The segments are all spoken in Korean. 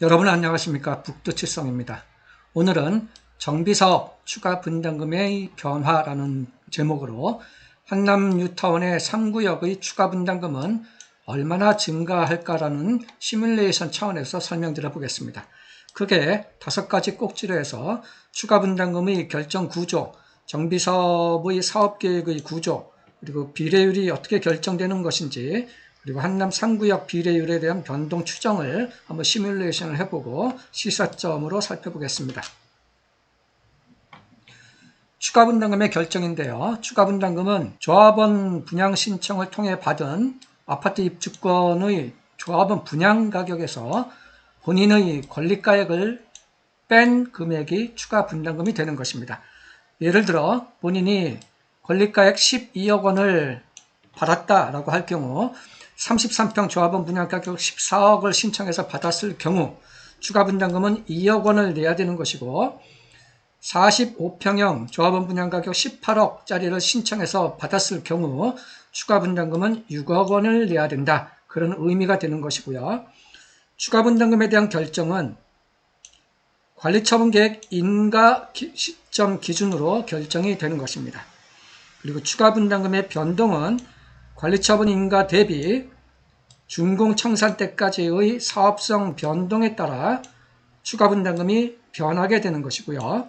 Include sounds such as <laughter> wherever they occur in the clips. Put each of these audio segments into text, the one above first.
여러분 안녕하십니까 북두칠성입니다. 오늘은 정비사업 추가 분담금의 변화라는 제목으로 한남 뉴타운의 3구역의 추가 분담금은 얼마나 증가할까라는 시뮬레이션 차원에서 설명드려 보겠습니다. 크게 다섯 가지 꼭지로 해서 추가 분담금의 결정 구조, 정비사업의 사업계획의 구조, 그리고 비례율이 어떻게 결정되는 것인지, 그리고 한남 3구역 비례율에 대한 변동 추정을 한번 시뮬레이션을 해보고 시사점으로 살펴보겠습니다. 추가 분담금의 결정인데요. 추가 분담금은 조합원 분양 신청을 통해 받은 아파트 입주권의 조합원 분양 가격에서 본인의 권리가액을 뺀 금액이 추가 분담금이 되는 것입니다. 예를 들어 본인이 권리가액 12억 원을 받았다라고 할 경우 33평 조합원 분양가격 14억을 신청해서 받았을 경우 추가 분담금은 2억 원을 내야 되는 것이고 45평형 조합원 분양가격 18억짜리를 신청해서 받았을 경우 추가 분담금은 6억 원을 내야 된다. 그런 의미가 되는 것이고요. 추가 분담금에 대한 결정은 관리처분 계획 인가 시점 기준으로 결정이 되는 것입니다. 그리고 추가 분담금의 변동은 관리처분 인가 대비 준공 청산 때까지의 사업성 변동에 따라 추가 분담금이 변하게 되는 것이고요.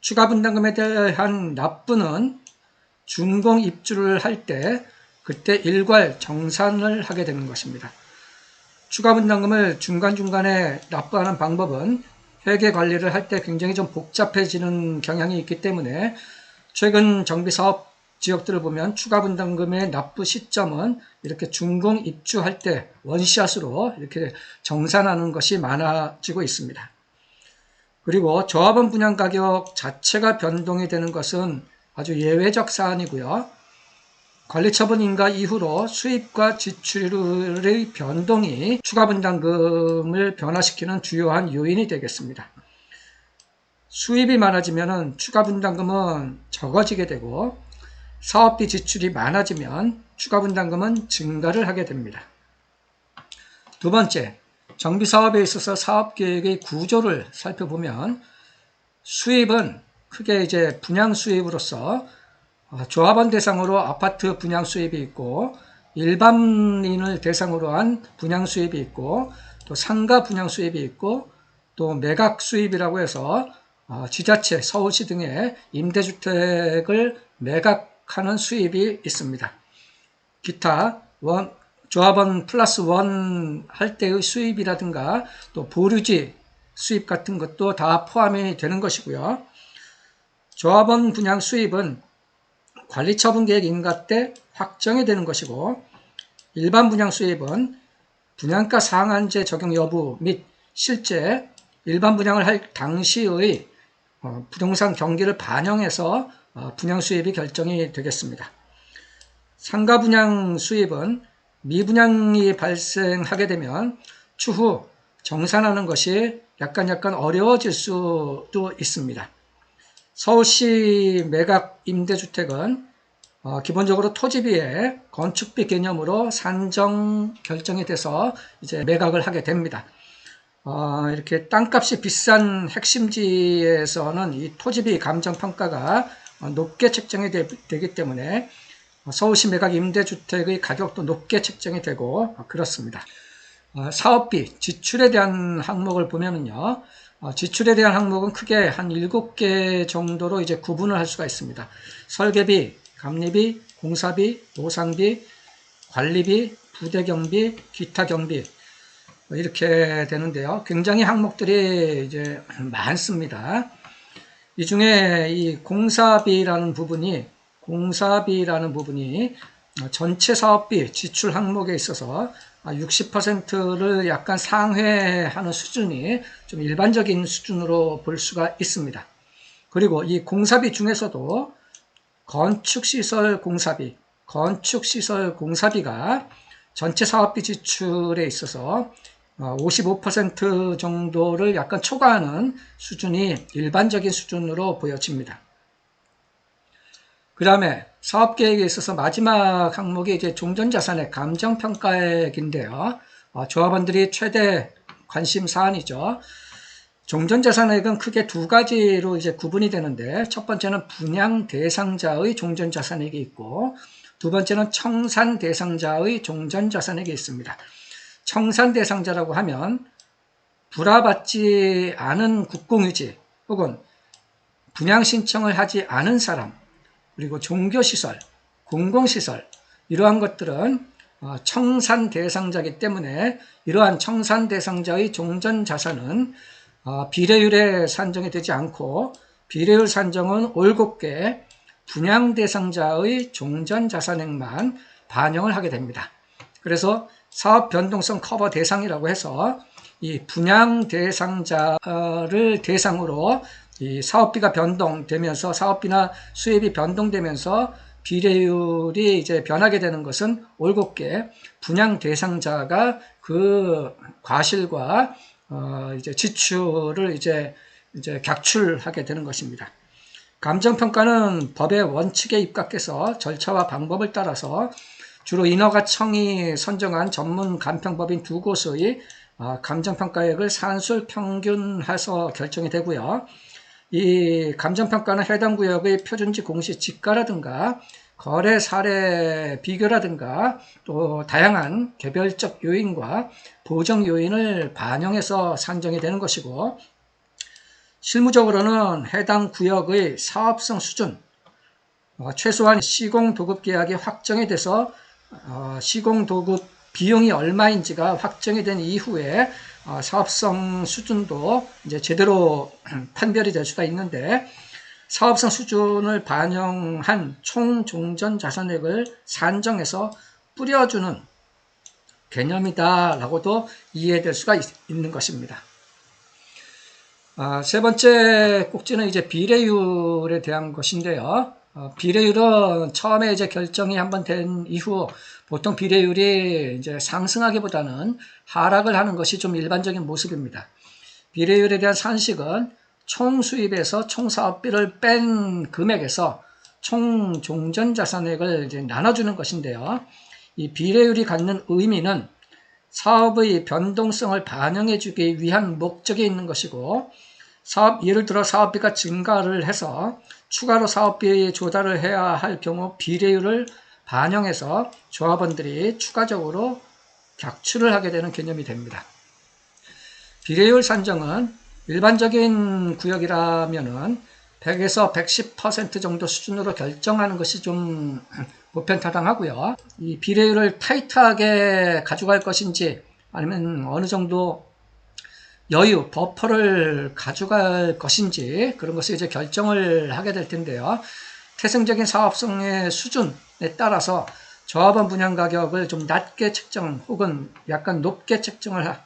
추가 분담금에 대한 납부는 준공 입주를 할 때 그때 일괄 정산을 하게 되는 것입니다. 추가 분담금을 중간중간에 납부하는 방법은 회계 관리를 할 때 굉장히 좀 복잡해지는 경향이 있기 때문에 최근 정비사업 지역들을 보면 추가 분담금의 납부 시점은 이렇게 준공 입주할 때 원샷으로 이렇게 정산하는 것이 많아지고 있습니다. 그리고 조합원 분양 가격 자체가 변동이 되는 것은 아주 예외적 사안이고요. 관리처분 인가 이후로 수입과 지출의 변동이 추가 분담금을 변화시키는 주요한 요인이 되겠습니다. 수입이 많아지면 추가 분담금은 적어지게 되고 사업비 지출이 많아지면 추가 분담금은 증가를 하게 됩니다. 두 번째, 정비 사업에 있어서 사업 계획의 구조를 살펴보면 수입은 크게 이제 분양 수입으로서 어, 조합원 대상으로 아파트 분양 수입이 있고 일반인을 대상으로 한 분양 수입이 있고 또 상가 분양 수입이 있고 또 매각 수입이라고 해서 어, 지자체, 서울시 등의 임대주택을 매각 하는 수입이 있습니다. 기타 원, 조합원 플러스 원 할 때의 수입이라든가 또 보류지 수입 같은 것도 다 포함이 되는 것이고요. 조합원 분양 수입은 관리처분 계획 인가 때 확정이 되는 것이고 일반 분양 수입은 분양가 상한제 적용 여부 및 실제 일반 분양을 할 당시의 어, 부동산 경기를 반영해서 어, 분양 수입이 결정이 되겠습니다. 상가 분양 수입은 미분양이 발생하게 되면 추후 정산하는 것이 약간 약간 어려워질 수도 있습니다. 서울시 매각 임대주택은 어, 기본적으로 토지비에 건축비 개념으로 산정 결정이 돼서 이제 매각을 하게 됩니다. 어, 이렇게 땅값이 비싼 핵심지에서는 이 토지비 감정평가가 높게 책정이 되, 기 때문에 서울시 매각 임대주택의 가격도 높게 책정이 되고 그렇습니다. 어, 사업비, 지출에 대한 항목을 보면은요, 어, 지출에 대한 항목은 크게 한 7개 정도로 이제 구분을 할 수가 있습니다. 설계비, 감리비, 공사비, 노상비, 관리비, 부대 경비, 기타 경비 뭐 이렇게 되는데요. 굉장히 항목들이 이제 많습니다. 이 중에 이 공사비라는 부분이 공사비라는 부분이 전체 사업비 지출 항목에 있어서 60%를 약간 상회하는 수준이 좀 일반적인 수준으로 볼 수가 있습니다. 그리고 이 공사비 중에서도 건축시설 공사비, 건축시설 공사비가 전체 사업비 지출에 있어서 55% 정도를 약간 초과하는 수준이 일반적인 수준으로 보여집니다. 그 다음에 사업 계획에 있어서 마지막 항목이 이제 종전자산의 감정평가액인데요. 어, 조합원들이 최대 관심 사안이죠. 종전자산액은 크게 두 가지로 이제 구분이 되는데 첫 번째는 분양 대상자의 종전자산액이 있고 두 번째는 청산 대상자의 종전자산액이 있습니다. 청산 대상자라고 하면 불화받지 않은 국공유지 혹은 분양 신청을 하지 않은 사람 그리고 종교시설, 공공시설 이러한 것들은 어, 청산 대상자이기 때문에 이러한 청산 대상자의 종전 자산은 어, 비례율에 산정이 되지 않고 비례율 산정은 올곧게 분양 대상자의 종전 자산액만 반영을 하게 됩니다. 그래서 사업 변동성 커버 대상이라고 해서 이 분양 대상자를 대상으로 이 사업비가 변동되면서 사업비나 수입이 변동되면서 비례율이 이제 변하게 되는 것은 올곧게 분양 대상자가 그 과실과 어 이제 지출을 이제 이제 객출하게 되는 것입니다. 감정평가는 법의 원칙에 입각해서 절차와 방법을 따라서 주로 인허가 청이 선정한 전문 감평법인 두 곳의 어, 감정평가액을 산술 평균해서 결정이 되고요. 이 감정평가는 해당 구역의 표준지 공시 지가라든가 거래 사례 비교라든가 또 다양한 개별적 요인과 보정 요인을 반영해서 산정이 되는 것이고 실무적으로는 해당 구역의 사업성 수준 어, 최소한 시공 도급 계약이 확정이 돼서 어, 시공 도급 비용이 얼마인지가 확정이 된 이후에 어, 사업성 수준도 이제 제대로 <clears throat> 판별이 될 수가 있는데 사업성 수준을 반영한 총 종전 자산액을 산정해서 뿌려주는 개념이다라고도 이해될 수가 있, 는 것입니다. 아, 세 번째 꼭지는 이제 비례율에 대한 것인데요. 어, 비례율은 처음에 이제 결정이 한번 된 이후 보통 비례율이 이제 상승하기보다는 하락을 하는 것이 좀 일반적인 모습입니다. 비례율에 대한 산식은 총 수입에서 총 사업비를 뺀 금액에서 총 종전 자산액을 이제 나눠주는 것인데요. 이 비례율이 갖는 의미는 사업의 변동성을 반영해주기 위한 목적이 있는 것이고 사업 예를 들어 사업비가 증가를 해서 추가로 사업비 조달을 해야 할 경우 비례율을 반영해서 조합원들이 추가적으로 격출을 하게 되는 개념이 됩니다. 비례율 산정은 일반적인 구역이라면은 100에서 110% 정도 수준으로 결정하는 것이 좀 <clears throat> 보편타당하고요. 이 비례율을 타이트하게 가져갈 것인지 아니면 어느 정도 여유, 버퍼를 가져갈 것인지 그런 것을 이제 결정을 하게 될 텐데요. 태생적인 사업성의 수준에 따라서 조합원 분양 가격을 좀 낮게 책정 혹은 약간 높게 책정을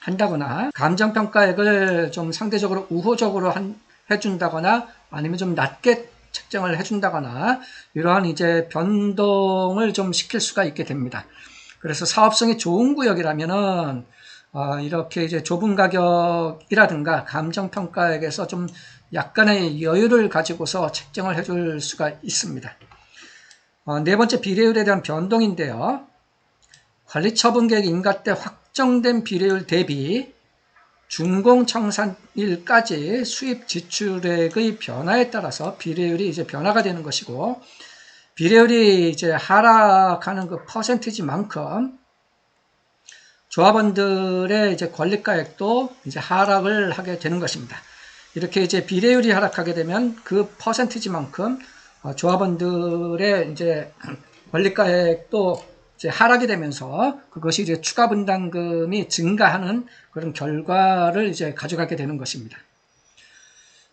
한다거나 감정평가액을 좀 상대적으로 우호적으로 한, 해준다거나 아니면 좀 낮게 책정을 해준다거나 이러한 이제 변동을 좀 시킬 수가 있게 됩니다. 그래서 사업성이 좋은 구역이라면은 어, 이렇게 이제 좁은 가격이라든가 감정 평가액에서 좀 약간의 여유를 가지고서 책정을 해줄 수가 있습니다. 어, 네 번째 비례율에 대한 변동인데요. 관리처분계획 인가 때 확정된 비례율 대비 준공청산일까지 수입 지출액의 변화에 따라서 비례율이 이제 변화가 되는 것이고 비례율이 이제 하락하는 그 퍼센티지만큼 조합원들의 이제 권리가액도 이제 하락을 하게 되는 것입니다. 이렇게 이제 비례율이 하락하게 되면 그 퍼센티지만큼 어, 조합원들의 이제 권리가액도 이제 하락이 되면서 그것이 이제 추가 분담금이 증가하는 그런 결과를 이제 가져가게 되는 것입니다.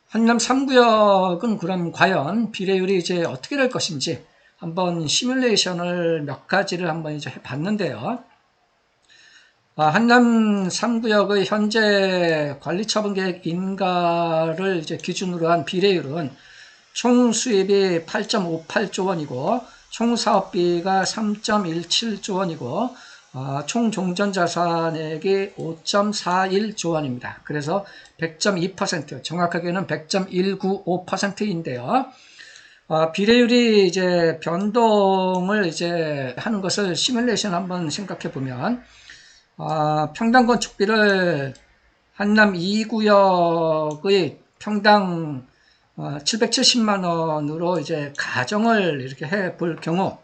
한남 3구역은 그럼 과연 비례율이 이제 어떻게 될 것인지 한번 시뮬레이션을 몇 가지를 한번 이제 해 봤는데요. 아, 한남 3구역의 현재 관리처분계획 인가를 이제 기준으로 한 비례율은 총 수입이 8.58조 원이고 총 사업비가 3.17조 원이고 어, 총 종전 자산액이 5.41조 원입니다. 그래서 100.2% 정확하게는 100.195%인데요. 어, 비례율이 이제 변동을 이제 하는 것을 시뮬레이션 한번 생각해 보면 아, 평당 건축비를 한남 2구역의 평당 770만 원으로 이제 가정을 이렇게 해 볼 경우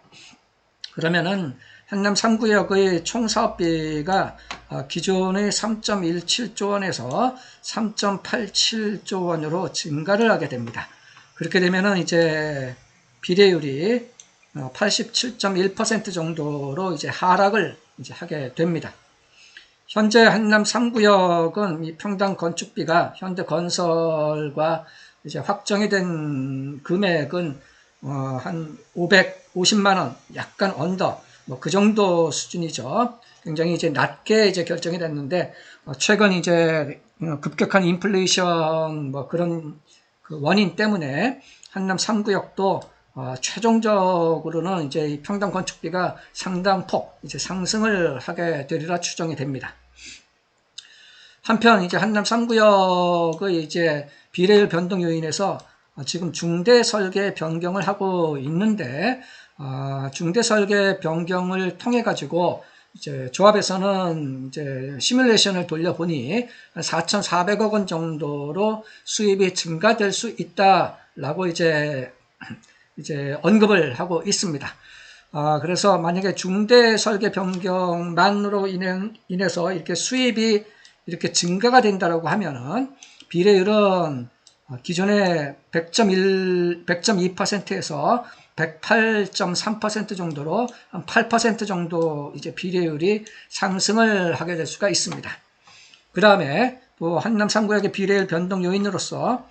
그러면은 한남 3구역의 총 사업비가 어, 기존의 3.17조 원에서 3.87조 원으로 증가를 하게 됩니다. 그렇게 되면은 이제 비례율이 87.1% 정도로 이제 하락을 이제 하게 됩니다. 현재 한남 3구역은 이 평당 건축비가 현대 건설과 이제 확정이 된 금액은 어, 한 550만 원, 약간 언더, 뭐 그 정도 수준이죠. 굉장히 이제 낮게 이제 결정이 됐는데 어, 최근 이제 어, 급격한 인플레이션 뭐 그런 그 원인 때문에 한남 3구역도 어, 최종적으로는 이제 이 평당 건축비가 상당폭 이제 상승을 하게 되리라 추정이 됩니다. 한편 이제 한남 3구역의 이제 비례율 변동 요인에서 지금 중대 설계 변경을 하고 있는데 아, 중대 설계 변경을 통해 가지고 이제 조합에서는 이제 시뮬레이션을 돌려보니 4,400억 원 정도로 수입이 증가될 수 있다라고 이제 이제 언급을 하고 있습니다. 아, 그래서 만약에 중대 설계 변경만으로 인해, 인해서 이렇게 수입이 이렇게 증가가 된다라고 하면은 비례율은 기존의 100.1, 100.2%에서 108.3% 정도로 한 8% 정도 이제 비례율이 상승을 하게 될 수가 있습니다. 그 다음에 또 한남 3구역의 비례율 변동 요인으로서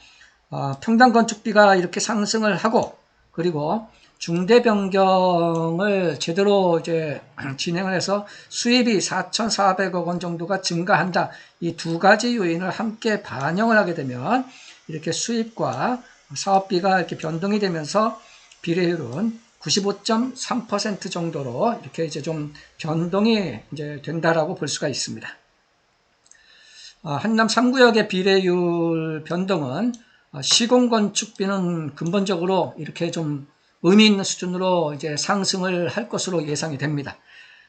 어, 평당 건축비가 이렇게 상승을 하고 그리고 중대 변경을 제대로 이제 <clears throat> 진행을 해서 수입이 4,400억 원 정도가 증가한다. 이 두 가지 요인을 함께 반영을 하게 되면 이렇게 수입과 사업비가 이렇게 변동이 되면서 비례율은 95.3% 정도로 이렇게 이제 좀 변동이 이제 된다라고 볼 수가 있습니다. 아, 한남 3구역의 비례율 변동은 아, 시공 건축비는 근본적으로 이렇게 좀 의미 있는 수준으로 이제 상승을 할 것으로 예상이 됩니다.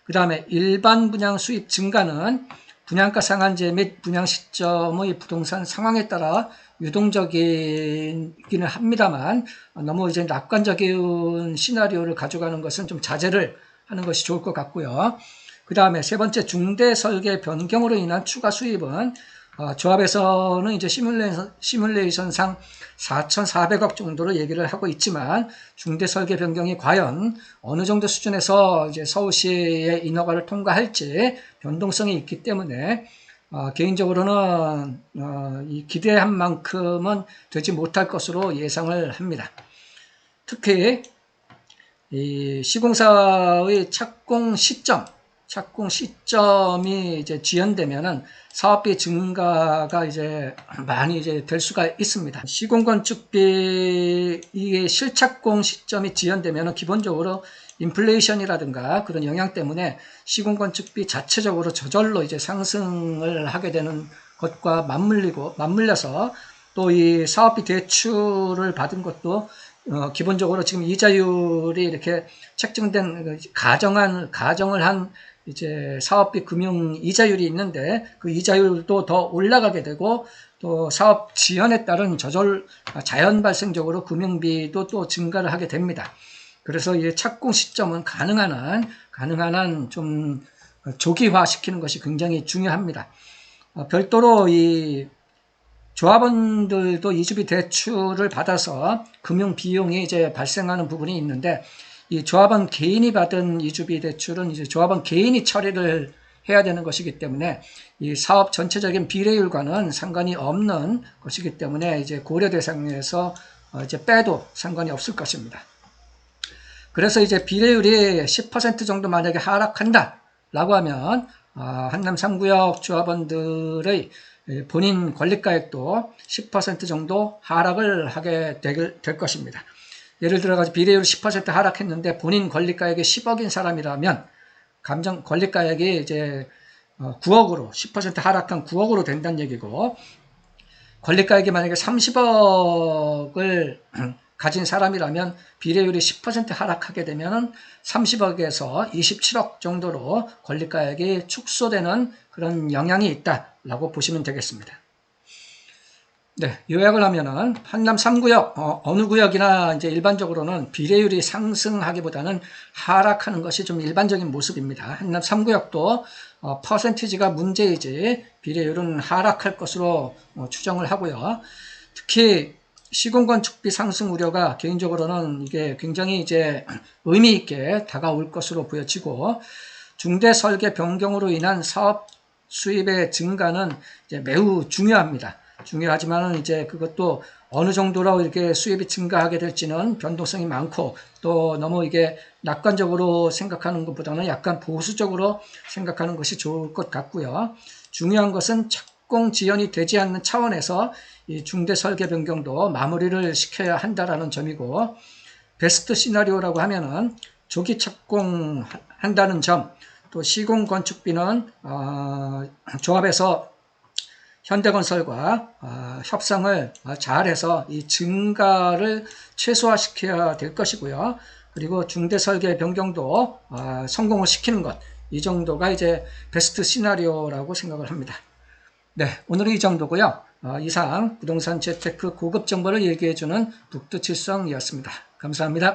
그 다음에 일반 분양 수입 증가는 분양가 상한제 및 분양 시점의 부동산 상황에 따라 유동적이기는 합니다만 너무 이제 낙관적인 시나리오를 가져가는 것은 좀 자제를 하는 것이 좋을 것 같고요. 그 다음에 세 번째 중대 설계 변경으로 인한 추가 수입은 어, 조합에서는 이제 시뮬레이션, 시뮬레이션상 4,400억 정도로 얘기를 하고 있지만 중대 설계 변경이 과연 어느 정도 수준에서 이제 서울시의 인허가를 통과할지 변동성이 있기 때문에 어, 개인적으로는 어, 이 기대한 만큼은 되지 못할 것으로 예상을 합니다. 특히 이 시공사의 착공 시점, 착공 시점이 이제 지연되면은 사업비 증가가 이제 많이 이제 될 수가 있습니다. 시공 건축비 이게 실착공 시점이 지연되면은 기본적으로 인플레이션이라든가 그런 영향 때문에 시공 건축비 자체적으로 저절로 이제 상승을 하게 되는 것과 맞물리고 맞물려서 또 이 사업비 대출을 받은 것도 어, 기본적으로 지금 이자율이 이렇게 책정된 그 가정한 가정을 한 이제 사업비 금융 이자율이 있는데 그 이자율도 더 올라가게 되고 또 사업 지연에 따른 저절 자연 발생적으로 금융비도 또 증가를 하게 됩니다. 그래서 이 착공 시점은 가능한 한 가능한 한 좀 조기화 시키는 것이 굉장히 중요합니다. 어, 별도로 이 조합원들도 이주비 대출을 받아서 금융 비용이 이제 발생하는 부분이 있는데 이 조합원 개인이 받은 이주비 대출은 이제 조합원 개인이 처리를 해야 되는 것이기 때문에 이 사업 전체적인 비례율과는 상관이 없는 것이기 때문에 이제 고려 대상에서 어, 이제 빼도 상관이 없을 것입니다. 그래서 이제 비례율이 10% 정도 만약에 하락한다 라고 하면 아, 한남 3구역 조합원들의 본인 권리가액도 10% 정도 하락을 하게 될, 될 것입니다. 예를 들어 가지고 비례율 10% 하락했는데 본인 권리가액이 10억인 사람이라면 감정 권리가액이 이제 9억으로 어, 10% 하락한 9억으로 된다는 얘기고 권리가액이 만약에 30억을 <clears throat> 가진 사람이라면 비례율이 10% 하락하게 되면 30억에서 27억 정도로 권리가액이 축소되는 그런 영향이 있다라고 보시면 되겠습니다. 네, 요약을 하면은 한남 3구역 어, 느 구역이나 이제 일반적으로는 비례율이 상승하기보다는 하락하는 것이 좀 일반적인 모습입니다. 한남 3구역도 어, 퍼센티지가 문제이지 비례율은 하락할 것으로 어, 추정을 하고요. 특히 시공건축비 상승 우려가 개인적으로는 이게 굉장히 이제 의미 있게 다가올 것으로 보여지고 중대 설계 변경으로 인한 사업 수입의 증가는 매우 중요합니다. 중요하지만은 이제 그것도 어느 정도로 이렇게 수입이 증가하게 될지는 변동성이 많고 또 너무 이게 낙관적으로 생각하는 것보다는 약간 보수적으로 생각하는 것이 좋을 것 같고요. 중요한 것은 착공 지연이 되지 않는 차원에서 이 중대 설계 변경도 마무리를 시켜야 한다라는 점이고 베스트 시나리오라고 하면은 조기 착공한다는 점, 또 시공 건축비는 어, 조합에서 현대건설과 어, 협상을 잘해서 이 증가를 최소화시켜야 될 것이고요. 그리고 중대설계 변경도 어, 성공을 시키는 것, 이 정도가 이제 베스트 시나리오라고 생각을 합니다. 네, 오늘은 이 정도고요. 어, 이상 부동산 재테크 고급 정보를 얘기해주는 북두칠성이었습니다. 감사합니다.